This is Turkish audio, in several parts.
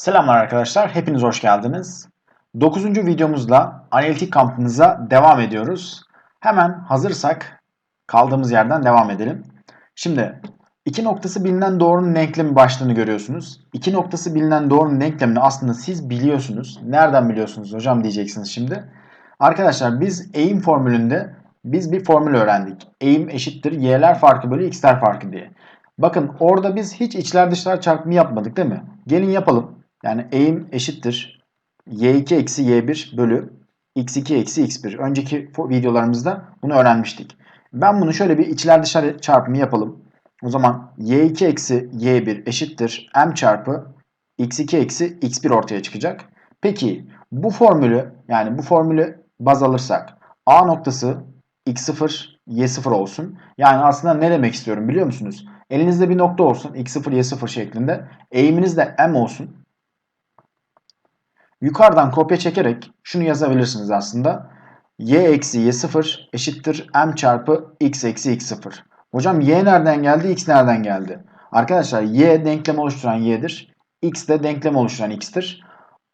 Selamlar arkadaşlar, hepiniz hoş geldiniz. 9. videomuzla analitik kampımıza devam ediyoruz. Hemen hazırsak kaldığımız yerden devam edelim. Şimdi iki noktası bilinen doğrunun denklemi başlığını görüyorsunuz. İki noktası bilinen doğrunun denklemini aslında siz biliyorsunuz. Nereden biliyorsunuz hocam diyeceksiniz şimdi. Arkadaşlar biz eğim formülünde biz bir formül öğrendik. Eğim eşittir y'ler farkı bölü x'ler farkı diye. Bakın orada biz hiç içler dışlar çarpımı yapmadık değil mi? Gelin yapalım. Yani eğim eşittir y2 eksi y1 bölü x2 eksi x1. Önceki videolarımızda bunu öğrenmiştik. Ben bunu şöyle bir içler dışlar çarpımı yapalım. O zaman y2 eksi y1 eşittir m çarpı x2 eksi x1 ortaya çıkacak. Peki bu formülü yani bu formülü baz alırsak a noktası x0 y0 olsun. Yani aslında ne demek istiyorum biliyor musunuz? Elinizde bir nokta olsun x0 y0 şeklinde. Eğiminiz de m olsun. Yukarıdan kopya çekerek şunu yazabilirsiniz aslında. y eksi y0 eşittir m çarpı x eksi x0. Hocam y nereden geldi x nereden geldi? Arkadaşlar y denklem oluşturan y'dir. x de denklem oluşturan x'tir.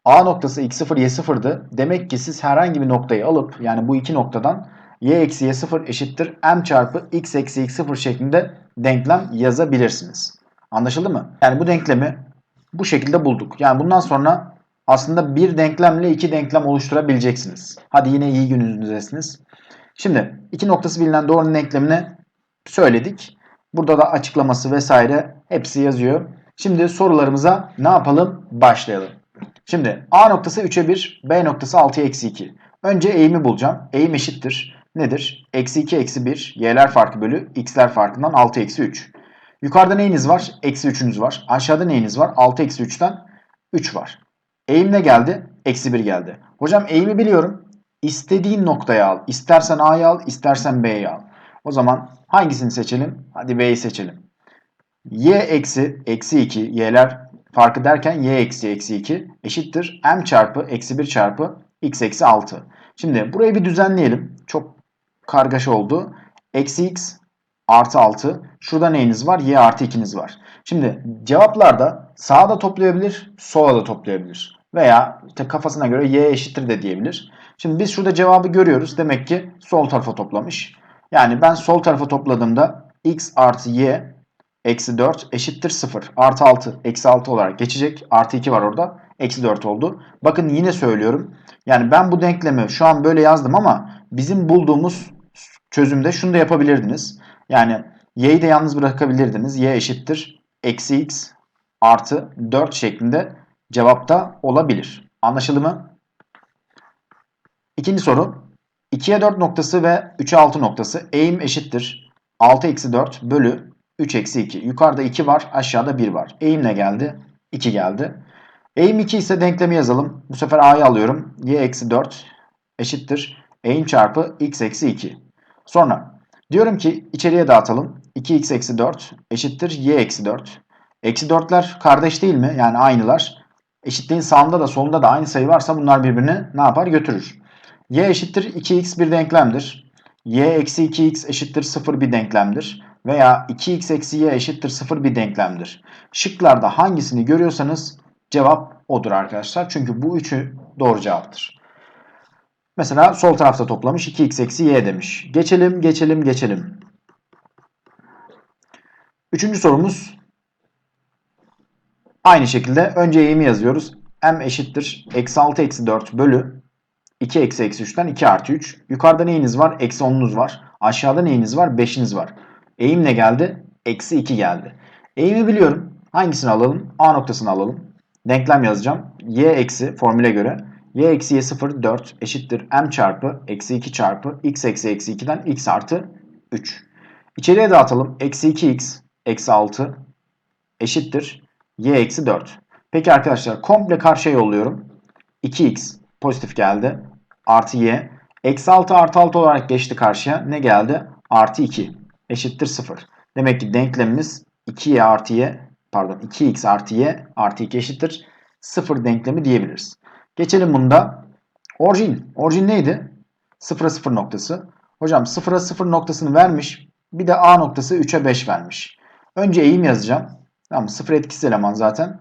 A noktası x0 y0'dı. Demek ki siz herhangi bir noktayı alıp yani bu iki noktadan y eksi y0 eşittir m çarpı x eksi x0 şeklinde denklem yazabilirsiniz. Anlaşıldı mı? Yani bu denklemi bu şekilde bulduk. Yani bundan sonra aslında bir denklemle iki denklem oluşturabileceksiniz. Hadi yine iyi gününüzdesiniz. Şimdi iki noktası bilinen doğrunun denklemini söyledik. Burada da açıklaması vesaire hepsi yazıyor. Şimdi sorularımıza ne yapalım? Başlayalım. Şimdi A noktası 3'e 1, B noktası 6'ya eksi 2. Önce eğimi bulacağım. Eğim eşittir. Nedir? Eksi 2 eksi 1, y'ler farkı bölü x'ler farkından 6 eksi 3. Yukarıda neyiniz var? Eksi 3'ünüz var. Aşağıda neyiniz var? 6 eksi 3'ten 3 var. Eğim ne geldi? Eksi 1 geldi. Hocam eğimi biliyorum. İstediğin noktaya al. İstersen A'yı al, istersen B'yi al. O zaman hangisini seçelim? Hadi B'yi seçelim. Y eksi eksi 2, y'ler farkı derken y eksi eksi 2 eşittir m çarpı eksi 1 çarpı x eksi 6. Şimdi burayı bir düzenleyelim. Çok kargaşa oldu. Eksi x artı 6. Şurada neyiniz var? y artı 2'niz var. Şimdi cevaplarda sağa da toplayabilir, sola da toplayabilir. Veya işte kafasına göre y eşittir de diyebilir. Şimdi biz şurada cevabı görüyoruz. Demek ki sol tarafa toplamış. Yani ben sol tarafa topladığımda x artı y eksi 4 eşittir 0. Artı 6 eksi 6 olarak geçecek. Artı 2 var orada. Eksi 4 oldu. Bakın yine söylüyorum. Yani ben bu denklemi şu an böyle yazdım ama bizim bulduğumuz çözümde şunu da yapabilirdiniz. Yani y'yi de yalnız bırakabilirdiniz. y eşittir eksi x artı 4 şeklinde cevapta olabilir. Anlaşıldı mı? İkinci soru. 2'ye 4 noktası ve 3'e 6 noktası eğim eşittir. 6 eksi 4 bölü 3 eksi 2. Yukarıda 2 var aşağıda 1 var. Eğim ne geldi? 2 geldi. Eğim 2 ise denklemi yazalım. Bu sefer a'yı alıyorum. y eksi 4 eşittir. Eğim çarpı x eksi 2. Sonra diyorum ki içeriye dağıtalım. 2x eksi 4 eşittir y eksi 4. Eksi 4'ler kardeş değil mi? Yani aynılar. Eşitliğin sağında da solunda da aynı sayı varsa bunlar birbirini ne yapar? Götürür. y eşittir 2x bir denklemdir. y eksi 2x eşittir 0 bir denklemdir. Veya 2x eksi y eşittir 0 bir denklemdir. Şıklarda hangisini görüyorsanız cevap odur arkadaşlar. Çünkü bu üçü doğru cevaptır. Mesela sol tarafta toplamış 2x eksi y demiş. Geçelim, geçelim, geçelim. Üçüncü sorumuz aynı şekilde önce eğimi yazıyoruz. m eşittir eksi 6 eksi 4 bölü 2 eksi eksi 3'ten 2 artı 3. Yukarıda neyiniz var? Eksi 10'unuz var. Aşağıda neyiniz var? 5'iniz var. Eğim ne geldi? Eksi 2 geldi. Eğimi biliyorum. Hangisini alalım? A noktasını alalım. Denklem yazacağım. y eksi formüle göre y eksi y 0 4 eşittir m çarpı eksi 2 çarpı x eksi eksi 2'den x artı 3. İçeriye dağıtalım. Eksi 2x eksi 6 eşittir y eksi 4. Peki arkadaşlar komple karşıya yolluyorum. 2x pozitif geldi. Artı y. Eksi 6 artı 6 olarak geçti karşıya. Ne geldi? Artı 2 eşittir 0. Demek ki denklemimiz 2y artı y pardon 2x artı y artı 2 eşittir 0 denklemi diyebiliriz. Geçelim bunda. Orijin. Orijin neydi? 0'a 0 noktası. Hocam 0'a 0 noktasını vermiş. Bir de A noktası 3'e 5 vermiş. Önce eğim yazacağım. Tamam 0 etkisiz eleman zaten.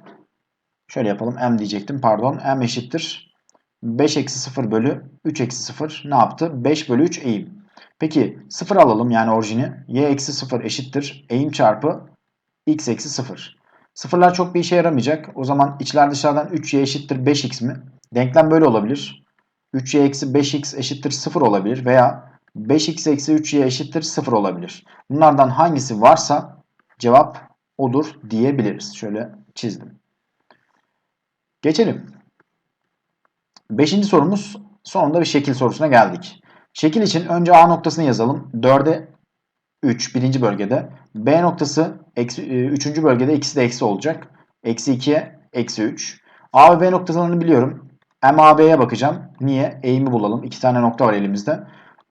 Şöyle yapalım. M diyecektim pardon. M eşittir. 5 eksi 0 bölü 3 eksi 0 ne yaptı? 5 bölü 3 eğim. Peki 0 alalım yani orijini. Y eksi 0 eşittir. Eğim çarpı x eksi 0. Sıfırlar çok bir işe yaramayacak. O zaman içler dışarıdan 3y eşittir 5x mi? Denklem böyle olabilir. 3y eksi 5x eşittir 0 olabilir veya 5x eksi 3y eşittir 0 olabilir. Bunlardan hangisi varsa cevap odur diyebiliriz. Şöyle çizdim. Geçelim. Beşinci sorumuz sonunda bir şekil sorusuna geldik. Şekil için önce A noktasını yazalım. 4'e 3 birinci bölgede. B noktası eksi, 3. bölgede ikisi de eksi olacak. Eksi 2'ye eksi 3. A ve B noktalarını biliyorum. MAB'ye bakacağım. Niye? Eğimi bulalım. İki tane nokta var elimizde.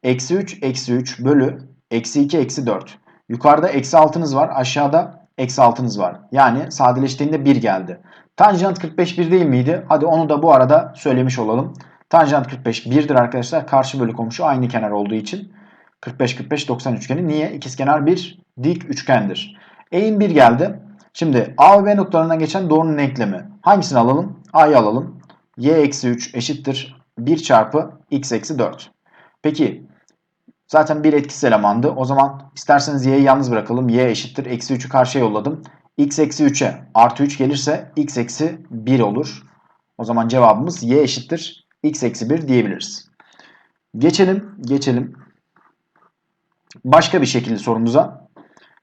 Eksi 3 eksi 3 bölü eksi 2 eksi 4. Yukarıda eksi 6'nız var. Aşağıda eksi 6'nız var. Yani sadeleştiğinde 1 geldi. Tanjant 45 1 değil miydi? Hadi onu da bu arada söylemiş olalım. Tanjant 45 1'dir arkadaşlar. Karşı bölü komşu aynı kenar olduğu için. 45 45 90 üçgeni. Niye? İkizkenar bir dik üçgendir. Eğim 1 geldi. Şimdi A ve B noktalarından geçen doğrunun denklemi. Hangisini alalım? A'yı alalım. Y eksi 3 eşittir 1 çarpı x eksi 4. Peki zaten bir etkisiz elemandı. O zaman isterseniz y'yi yalnız bırakalım. y eşittir eksi 3'ü karşıya yolladım. x eksi 3'e artı 3 gelirse x eksi 1 olur. O zaman cevabımız y eşittir x eksi 1 diyebiliriz. Geçelim, geçelim. Başka bir şekilli sorumuza.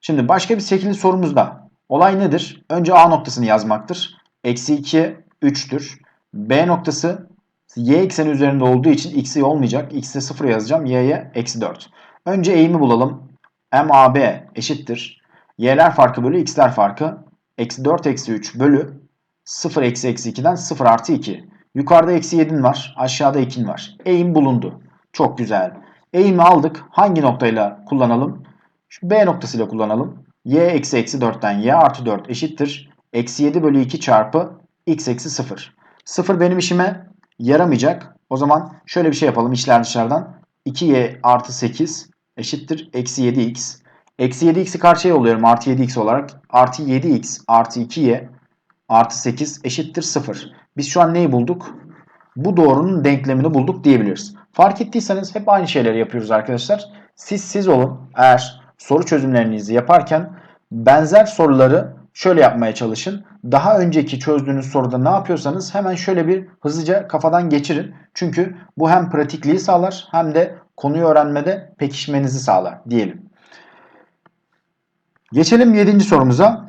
Şimdi başka bir şekilli sorumuzda olay nedir? Önce A noktasını yazmaktır. Eksi 2 3'tür. B noktası y ekseni üzerinde olduğu için x'i olmayacak. x'e 0 yazacağım. y'ye eksi 4. Önce eğimi bulalım. MAB eşittir. y'ler farkı bölü x'ler farkı. Eksi 4 eksi 3 bölü 0 eksi eksi 2'den 0 artı 2. Yukarıda eksi 7'in var. Aşağıda 2'in var. Eğim bulundu. Çok güzel. Eğimi aldık. Hangi noktayla kullanalım? Şu B noktasıyla kullanalım. y eksi eksi 4'ten y artı 4 eşittir. Eksi 7 bölü 2 çarpı x eksi 0. 0 benim işime yaramayacak. O zaman şöyle bir şey yapalım içler dışarıdan. 2y artı 8 eşittir. Eksi 7x. Eksi 7x'i karşıya yolluyorum artı 7x olarak. Artı 7x artı 2y artı 8 eşittir 0. Biz şu an neyi bulduk? Bu doğrunun denklemini bulduk diyebiliriz. Fark ettiyseniz hep aynı şeyleri yapıyoruz arkadaşlar. Siz siz olun. Eğer soru çözümlerinizi yaparken benzer soruları şöyle yapmaya çalışın. Daha önceki çözdüğünüz soruda ne yapıyorsanız hemen şöyle bir hızlıca kafadan geçirin. Çünkü bu hem pratikliği sağlar hem de konuyu öğrenmede pekişmenizi sağlar diyelim. Geçelim 7. sorumuza.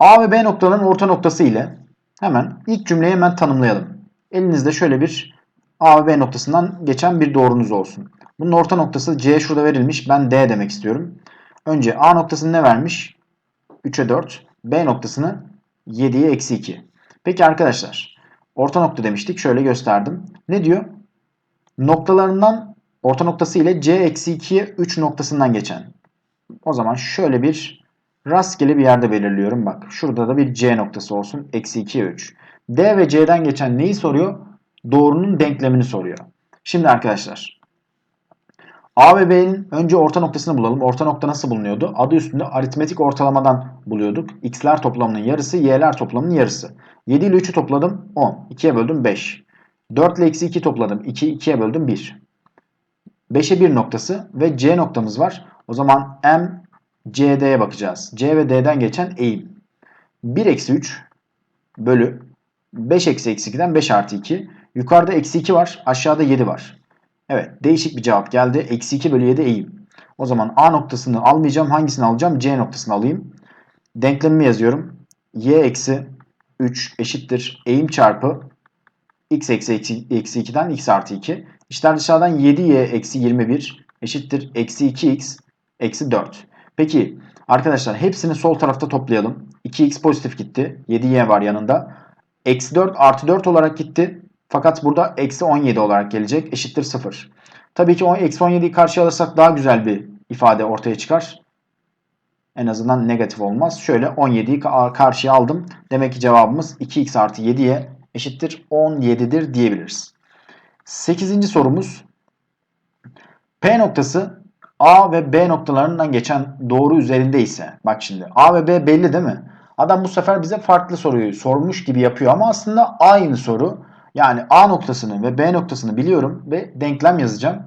A ve B noktalarının orta noktası ile hemen ilk cümleyi hemen tanımlayalım. Elinizde şöyle bir A ve B noktasından geçen bir doğrunuz olsun. Bunun orta noktası C şurada verilmiş. Ben D demek istiyorum. Önce A noktasını ne vermiş? 3'e 4. B noktasını 7'ye eksi 2. Peki arkadaşlar orta nokta demiştik. Şöyle gösterdim. Ne diyor? Noktalarından orta noktası ile C eksi 2'ye 3 noktasından geçen. O zaman şöyle bir rastgele bir yerde belirliyorum. Bak şurada da bir C noktası olsun. Eksi 2'ye 3. D ve C'den geçen neyi soruyor? Doğrunun denklemini soruyor. Şimdi arkadaşlar A ve B'nin önce orta noktasını bulalım. Orta nokta nasıl bulunuyordu? Adı üstünde aritmetik ortalamadan buluyorduk. X'ler toplamının yarısı, Y'ler toplamının yarısı. 7 ile 3'ü topladım 10. 2'ye böldüm 5. 4 ile eksi 2 topladım. 2, 2'ye böldüm 1. 5'e 1 noktası ve C noktamız var. O zaman M, CD'ye bakacağız. C ve D'den geçen eğim. 1 eksi 3 bölü 5 eksi eksi 2'den 5 artı 2. Yukarıda eksi 2 var. Aşağıda 7 var. Evet değişik bir cevap geldi. Eksi 2 bölü 7 eğim. O zaman A noktasını almayacağım. Hangisini alacağım? C noktasını alayım. Denklemimi yazıyorum. Y eksi 3 eşittir. Eğim çarpı x eksi, eksi, eksi 2'den x artı 2. İşler dışarıdan 7y eksi 21 eşittir. Eksi 2x eksi 4. Peki arkadaşlar hepsini sol tarafta toplayalım. 2x pozitif gitti. 7y var yanında. Eksi 4 artı 4 olarak gitti. Fakat burada eksi 17 olarak gelecek. Eşittir 0. Tabii ki eksi 17'yi karşıya alırsak daha güzel bir ifade ortaya çıkar. En azından negatif olmaz. Şöyle 17'yi karşıya aldım. Demek ki cevabımız 2x artı 7'ye eşittir 17'dir diyebiliriz. 8. sorumuz. P noktası A ve B noktalarından geçen doğru üzerinde ise bak şimdi A ve B belli değil mi? Adam bu sefer bize farklı soruyu sormuş gibi yapıyor ama aslında aynı soru. Yani A noktasını ve B noktasını biliyorum ve denklem yazacağım.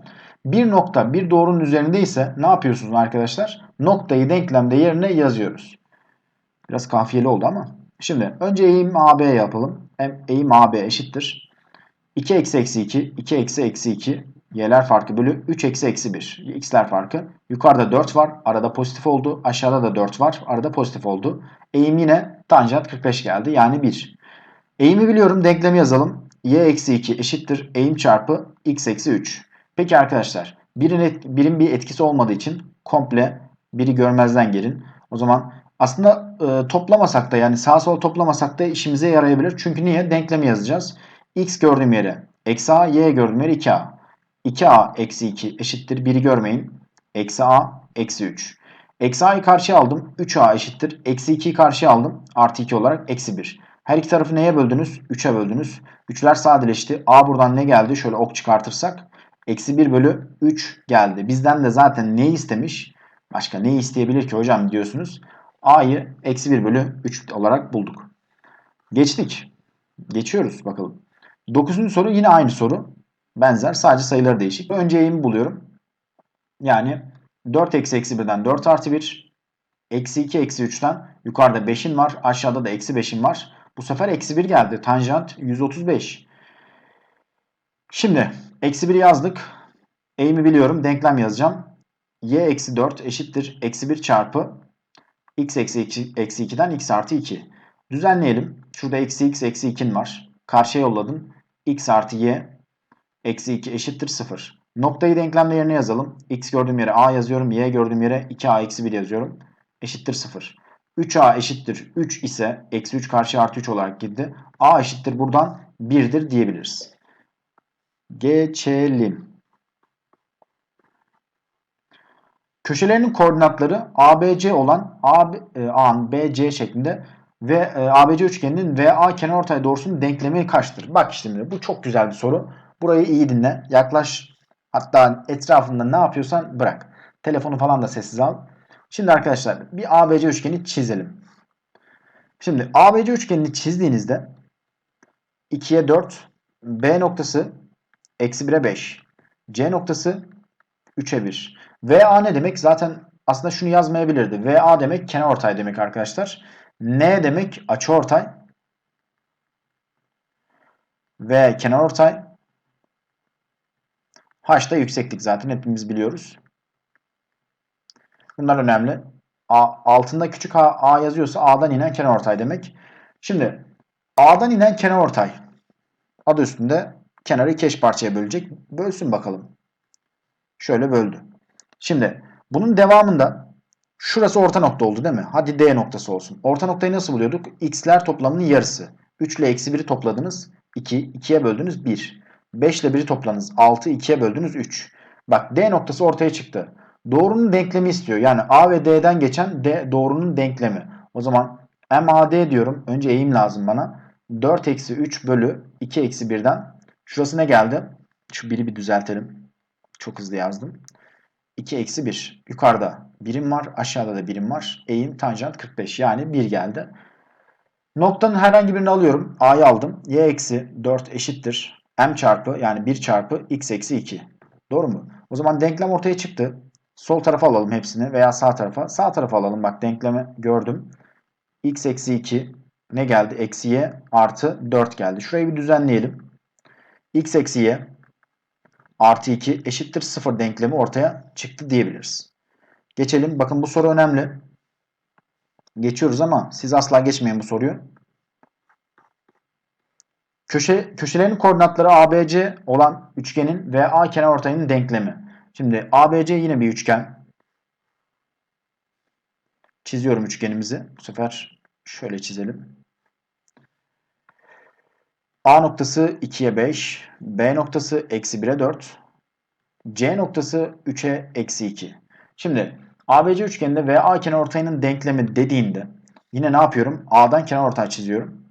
Bir nokta bir doğrunun üzerinde ise ne yapıyorsunuz arkadaşlar? Noktayı denklemde yerine yazıyoruz. Biraz kafiyeli oldu ama. Şimdi önce eğim AB yapalım. Eğim AB eşittir. 2 eksi eksi 2, 2 eksi eksi 2, y'ler farkı bölü 3 eksi eksi 1, x'ler farkı. Yukarıda 4 var, arada pozitif oldu. Aşağıda da 4 var, arada pozitif oldu. Eğim yine tanjant 45 geldi, yani 1. Eğimi biliyorum, denklemi yazalım. Y eksi 2 eşittir eğim çarpı x eksi 3. Peki arkadaşlar, birin, et, birin bir etkisi olmadığı için komple biri görmezden gelin. O zaman aslında e, toplamasak da yani sağa sola toplamasak da işimize yarayabilir. Çünkü niye? Denklemi yazacağız. x gördüğüm yere eksi a, y gördüğüm yere 2a. 2a eksi 2 eşittir 1'i görmeyin. Eksi a eksi 3. Eksi a'yı karşıya aldım. 3a eşittir. Eksi 2'yi karşıya aldım. Artı 2 olarak eksi 1. Her iki tarafı neye böldünüz? 3'e böldünüz. 3'ler sadeleşti. a buradan ne geldi? Şöyle ok çıkartırsak. Eksi 1 bölü 3 geldi. Bizden de zaten neyi istemiş? Başka neyi isteyebilir ki hocam diyorsunuz. a'yı eksi 1 bölü 3 olarak bulduk. Geçtik. Geçiyoruz bakalım. Dokuzuncu soru yine aynı soru. Benzer sadece sayıları değişik. Önce eğimi buluyorum. Yani 4 eksi eksi 1'den 4 artı 1. Eksi 2 eksi 3'ten yukarıda 5'in var. Aşağıda da eksi 5'in var. Bu sefer eksi 1 geldi. Tanjant 135. Şimdi eksi 1'i yazdık. Eğimi biliyorum. Denklem yazacağım. y eksi 4 eşittir. Eksi 1 çarpı x eksi, eksi 2'den x artı 2. Düzenleyelim. Şurada eksi x eksi 2'in var. Karşıya yolladım. x artı y eksi 2 eşittir 0. Noktayı denklemde yerine yazalım. x gördüğüm yere a yazıyorum. y gördüğüm yere 2a eksi 1 yazıyorum. Eşittir 0. 3a eşittir 3 ise eksi 3 karşı artı 3 olarak gitti. a eşittir buradan 1'dir diyebiliriz. Geçelim. Köşelerinin koordinatları ABC olan e, A'nın BC şeklinde ve e, ABC üçgeninin VA kenarortay doğrusunun denklemi kaçtır? Bak şimdi bu çok güzel bir soru. Burayı iyi dinle. Yaklaş hatta etrafında ne yapıyorsan bırak. Telefonu falan da sessiz al. Şimdi arkadaşlar bir ABC üçgeni çizelim. Şimdi ABC üçgenini çizdiğinizde 2'ye 4, B noktası eksi 1'e 5, C noktası 3'e 1. VA ne demek? Zaten aslında şunu yazmayabilirdi. VA demek kenarortay demek arkadaşlar. N demek açıortay. Ve kenarortay. H da yükseklik zaten hepimiz biliyoruz. Bunlar önemli. A, altında küçük a, a yazıyorsa A'dan inen kenarortay demek. Şimdi A'dan inen kenarortay. Adı üstünde kenarı iki eş parçaya bölecek. Bölsün bakalım. Şöyle böldü. Şimdi bunun devamında şurası orta nokta oldu değil mi? Hadi D noktası olsun. Orta noktayı nasıl buluyorduk? X'ler toplamının yarısı. 3 ile eksi 1'i topladınız. 2. 2'ye böldünüz 1. 5 ile 1'i topladınız. 6. 2'ye böldünüz 3. Bak D noktası ortaya çıktı. Doğrunun denklemi istiyor. Yani A ve D'den geçen D doğrunun denklemi. O zaman MAD diyorum. Önce eğim lazım bana. 4 eksi 3 bölü 2 eksi 1'den. Şurası ne geldi? Şu biri bir düzeltelim. Çok hızlı yazdım. 2 eksi 1. Yukarıda birim var. Aşağıda da birim var. Eğim tanjant 45. Yani 1 geldi. Noktanın herhangi birini alıyorum. A'yı aldım. Y eksi 4 eşittir. M çarpı yani 1 çarpı x eksi 2. Doğru mu? O zaman denklem ortaya çıktı. Sol tarafa alalım hepsini veya sağ tarafa. Sağ tarafa alalım. Bak denklemi gördüm. x eksi 2 ne geldi? Eksi y artı 4 geldi. Şurayı bir düzenleyelim. x eksi y artı 2 eşittir 0 denklemi ortaya çıktı diyebiliriz. Geçelim. Bakın bu soru önemli. Geçiyoruz ama siz asla geçmeyin bu soruyu. Köşe, köşelerin koordinatları ABC olan üçgenin ve A kenarortayının denklemi. Şimdi ABC yine bir üçgen. Çiziyorum üçgenimizi. Bu sefer şöyle çizelim. A noktası 2'ye 5, B noktası eksi 1'e 4, C noktası 3'e eksi 2. Şimdi ABC üçgeninde VA kenarortayının denklemi dediğinde yine ne yapıyorum? A'dan kenarortay çiziyorum.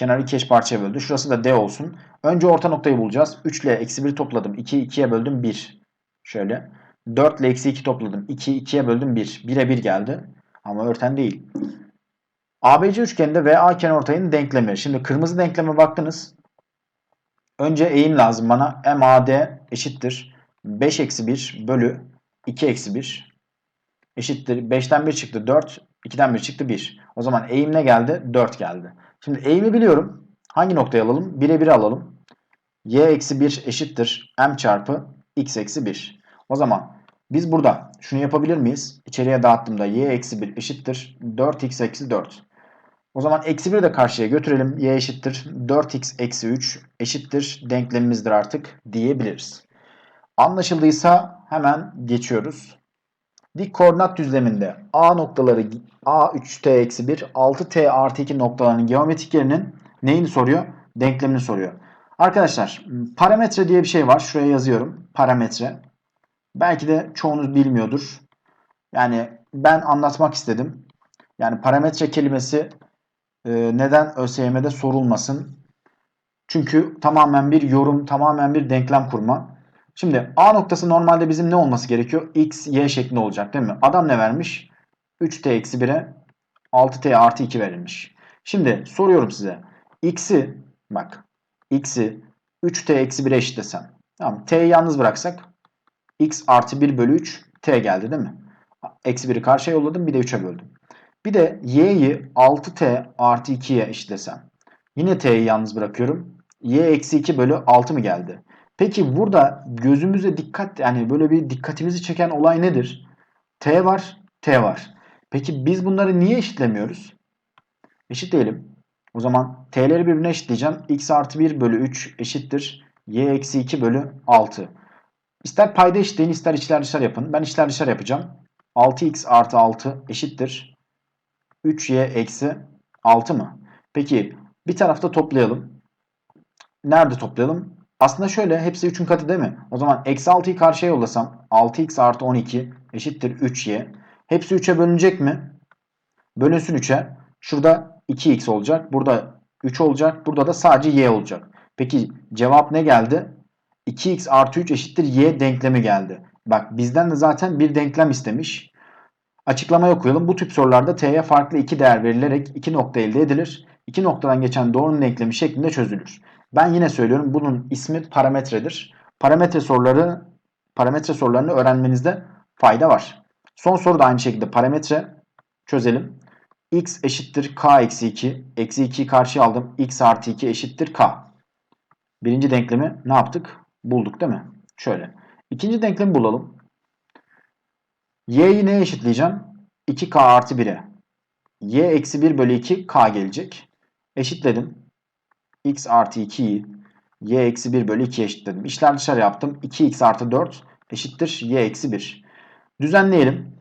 Kenarı iki eş parçaya böldü. Şurası da D olsun. Önce orta noktayı bulacağız. 3 ile eksi 1 topladım. 2 2'ye böldüm 1. Şöyle. 4 ile eksi 2 topladım. 2 2'ye böldüm 1. 1'e 1 geldi. Ama örten değil. ABC üçgeninde VA kenarortayının denklemi. Şimdi kırmızı denkleme baktınız. Önce eğim lazım bana. MAD eşittir. 5 eksi 1 bölü 2 eksi 1 eşittir. 5'ten 1 çıktı 4. 2'den 1 çıktı 1. O zaman eğim ne geldi? 4 geldi. Şimdi eğimi biliyorum. Hangi noktayı alalım? 1'e 1'i alalım. Y eksi 1 eşittir. M çarpı X eksi 1. O zaman biz burada şunu yapabilir miyiz? İçeriye dağıttığımda Y eksi 1 eşittir. 4X eksi 4. O zaman eksi 1 de karşıya götürelim. Y eşittir 4x eksi 3 eşittir denklemimizdir artık diyebiliriz. Anlaşıldıysa hemen geçiyoruz. Dik koordinat düzleminde A noktaları A 3T eksi 1 6T artı 2 noktalarının geometrik yerinin neyini soruyor? Denklemini soruyor. Arkadaşlar parametre diye bir şey var. Şuraya yazıyorum. Parametre. Belki de çoğunuz bilmiyordur. Yani ben anlatmak istedim. Yani parametre kelimesi e, neden ÖSYM'de sorulmasın? Çünkü tamamen bir yorum, tamamen bir denklem kurma. Şimdi A noktası normalde bizim ne olması gerekiyor? X, Y şeklinde olacak değil mi? Adam ne vermiş? 3T eksi 1'e 6T artı 2 verilmiş. Şimdi soruyorum size. X'i bak X'i 3T eksi 1'e eşitlesem. Tamam. T'yi yalnız bıraksak X artı 1 bölü 3 T geldi değil mi? Eksi 1'i karşıya yolladım bir de 3'e böldüm. Bir de y'yi 6t artı 2'ye eşitlesem. Yine t'yi yalnız bırakıyorum. y eksi 2 bölü 6 mı geldi? Peki burada gözümüze dikkat yani böyle bir dikkatimizi çeken olay nedir? t var, t var. Peki biz bunları niye eşitlemiyoruz? Eşitleyelim. O zaman t'leri birbirine eşitleyeceğim. x artı 1 bölü 3 eşittir. y eksi 2 bölü 6. İster payda eşitleyin ister içler dışlar yapın. Ben içler dışlar yapacağım. 6x artı 6 eşittir. 3y eksi 6 mı? Peki bir tarafta toplayalım. Nerede toplayalım? Aslında şöyle hepsi 3'ün katı değil mi? O zaman eksi 6'yı karşıya yollasam 6x artı 12 eşittir 3y. Hepsi 3'e bölünecek mi? Bölünsün 3'e. Şurada 2x olacak. Burada 3 olacak. Burada da sadece y olacak. Peki cevap ne geldi? 2x artı 3 eşittir y denklemi geldi. Bak bizden de zaten bir denklem istemiş. Açıklamaya okuyalım. Bu tip sorularda t'ye farklı iki değer verilerek iki nokta elde edilir. İki noktadan geçen doğrunun denklemi şeklinde çözülür. Ben yine söylüyorum bunun ismi parametredir. Parametre soruları parametre sorularını öğrenmenizde fayda var. Son soru da aynı şekilde parametre çözelim. x eşittir k eksi 2. Eksi 2'yi karşıya aldım. x artı 2 eşittir k. Birinci denklemi ne yaptık? Bulduk değil mi? Şöyle. İkinci denklemi bulalım. y'yi neye eşitleyeceğim? 2k artı 1'e. y eksi 1 bölü 2 k gelecek. Eşitledim. X artı 2'yi y eksi 1 bölü 2 eşitledim. İşler dışarı yaptım. 2x artı 4 eşittir y eksi 1. Düzenleyelim.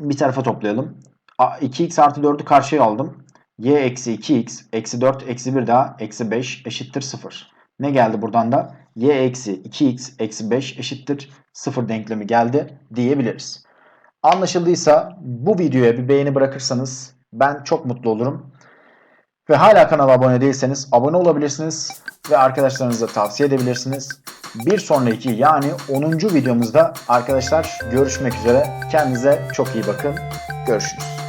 Bir tarafa toplayalım. 2x artı 4'ü karşıya aldım. y eksi 2x eksi 4 eksi 1 daha eksi 5 eşittir 0. Ne geldi buradan da? y eksi 2x eksi 5 eşittir 0 denklemi geldi diyebiliriz. Anlaşıldıysa bu videoya bir beğeni bırakırsanız ben çok mutlu olurum. Ve hala kanala abone değilseniz abone olabilirsiniz ve arkadaşlarınıza tavsiye edebilirsiniz. Bir sonraki yani 10. videomuzda arkadaşlar görüşmek üzere. Kendinize çok iyi bakın. Görüşürüz.